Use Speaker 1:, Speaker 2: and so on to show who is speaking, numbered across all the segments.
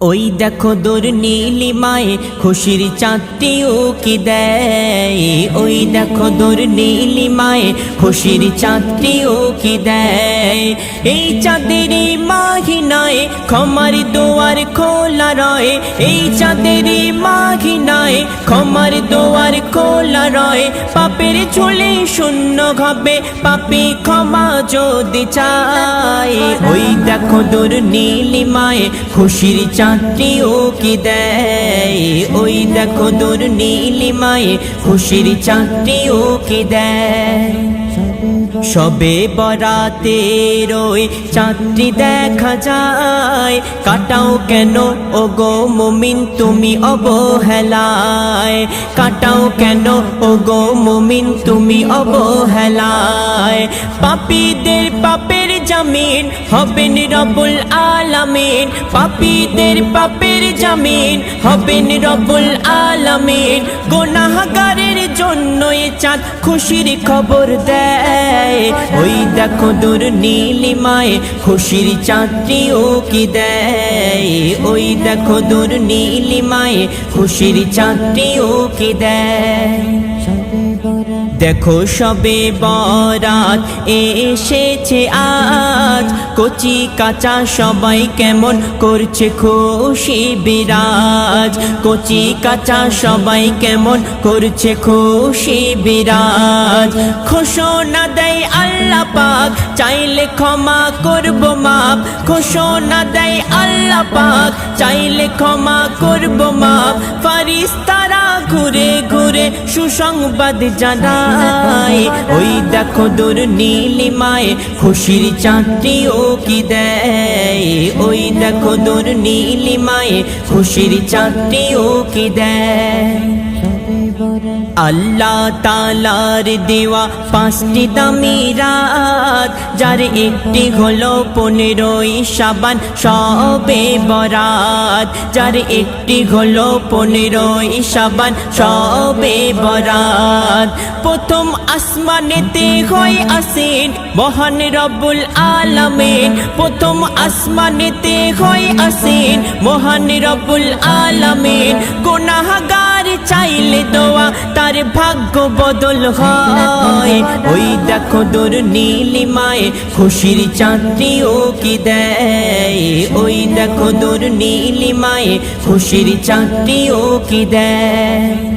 Speaker 1: ওই দেখো দূর নীলিমায় খুশির চাঁদটি কি দেয়। ওই দেখো দূর নীলিমায় খুশির চাঁদটি কি দেয়। এই চাঁদের মাহিনায় ক্ষমার দুয়ার খোলা রয়। এই চাঁদের মাহিনায় ক্ষমার দুয়ার খোলা রয়। পাপের ঝুলে শূন্য হবে পাপি ক্ষমা যদি চায়। ওই দেখো দূর নীলিমায় খুশির চাঁদটি ও কি দেয়? ওই দেখো দূর নীলিমায় খুশির চাঁদটি ও কি দেয়? সবে বরাতে রই চাঁদটি দেখা যায়। কাটাও কেন? ও গো মুমিন, তুমি অবহেলায়। কাটাও কেন? ও গো মুমিন, তুমি অবহেলায়। পাপীদের পাপের জামিন হবেন রবুল আলামিন। পাপীদের পাপের জামিন হবেন রবুল আলামিন। গোনাহগারের জন্য এ চাঁদ খুশির খবর দেয়। ওই দেখো দূর নীলিমায় খুশির চাঁদটি ও কি দেয়? ওই দেখো দূর নীলিমায় খুশির চাঁদটি ও কি দেয়? দেখো সবে বরাত এসেছে আজ। কচি কাঁচা সবাই কেমন করছে খুশি বিরাজ। কচি কাঁচা সবাই কেমন করছে খুশি বিরাজ। ঘোষণা দেয় আল্লাহ পাক, চাইলে ক্ষমা করব মাপ। ঘোষণা দেয় আল্লাহ পাক, চাইলে ক্ষমা করব মাপ। ফারিস্তারা ঘুরে ঘুরে সুসংবাদ জানায় ওই দেখো দূর নীলিমায় খুশির চাঁদটি ও কি দেয়? ওই দেখো দূর নীলিমায় খুশির চাঁদটি ও কি দেয়? আল্লাহ তালার দেওয়া পাঁচটি দামি রাত, যার একটি হলো পনেরোই সাবান সবে বরাত, যার একটি হলো পনেরোই সাবান সবে বরাত। প্রথম আসমানেতে হয় আসেন, মহান রব্বুল আলামিন। প্রথম আসমানেতে হয় আসেন, মহান রব্বুল আলামিন। গুনাহগার চাইলে দোয়া, তার ভাগ্য বদল হয়। ওই দেখো দোর নীলিমায় খুশির চাঁদটি ও কি দেয়? ওই দেখো দোর নীলিমায় খুশির চাঁদটি ও কি দেয়?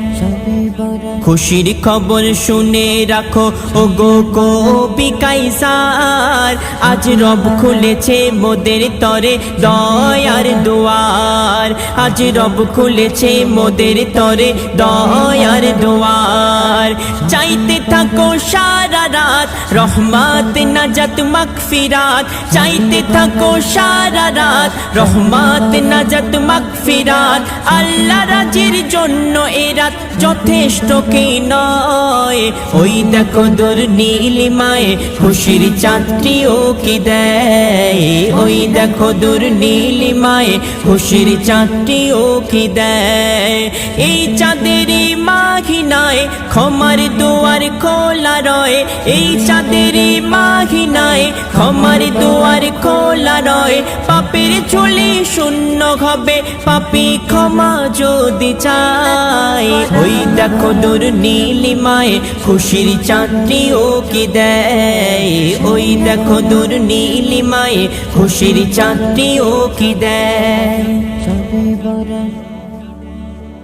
Speaker 1: খুশির খবর শুনে রাখো। ও গো কবি কাইসার, আজ রব খুলেছে মোদের তরে দয়ার দুয়ার। আজ রব খুলেছে মোদের তরে দয়ার দুয়ার। চাইতে থাকো সারা রাত, রহমত নাজাত মাগফিরাত। চাইতে থাকো সারা রাত, রহমত নাজাত মাগফিরাত। আল্লাহ রাজির জন্য এ রাত যথেষ্ট কি নয়। ওই দেখো দোর নীলিমায় খুশির চাঁদটি ও কি দেয়? ওই দেখো দোর নীলিমায় খুশির চাঁদটি ও কি দেয়? এই চাঁদেরই মাঘিনায় ক্ষমার দুয়ার খোলা রয়। এই চাঁদেরই মাঘিনায় ক্ষমার দুয়ার খোলা রয় পাপের ঝুলি শূন্য হবে, পাপি ক্ষমা যদি চায়। ওই দেখো দূর নীলিমায়, খুশির চাঁদটি ও কি দেয়? ওই দেখো দূর নীলিমায়, খুশির চাঁদটি ও কি দেয়?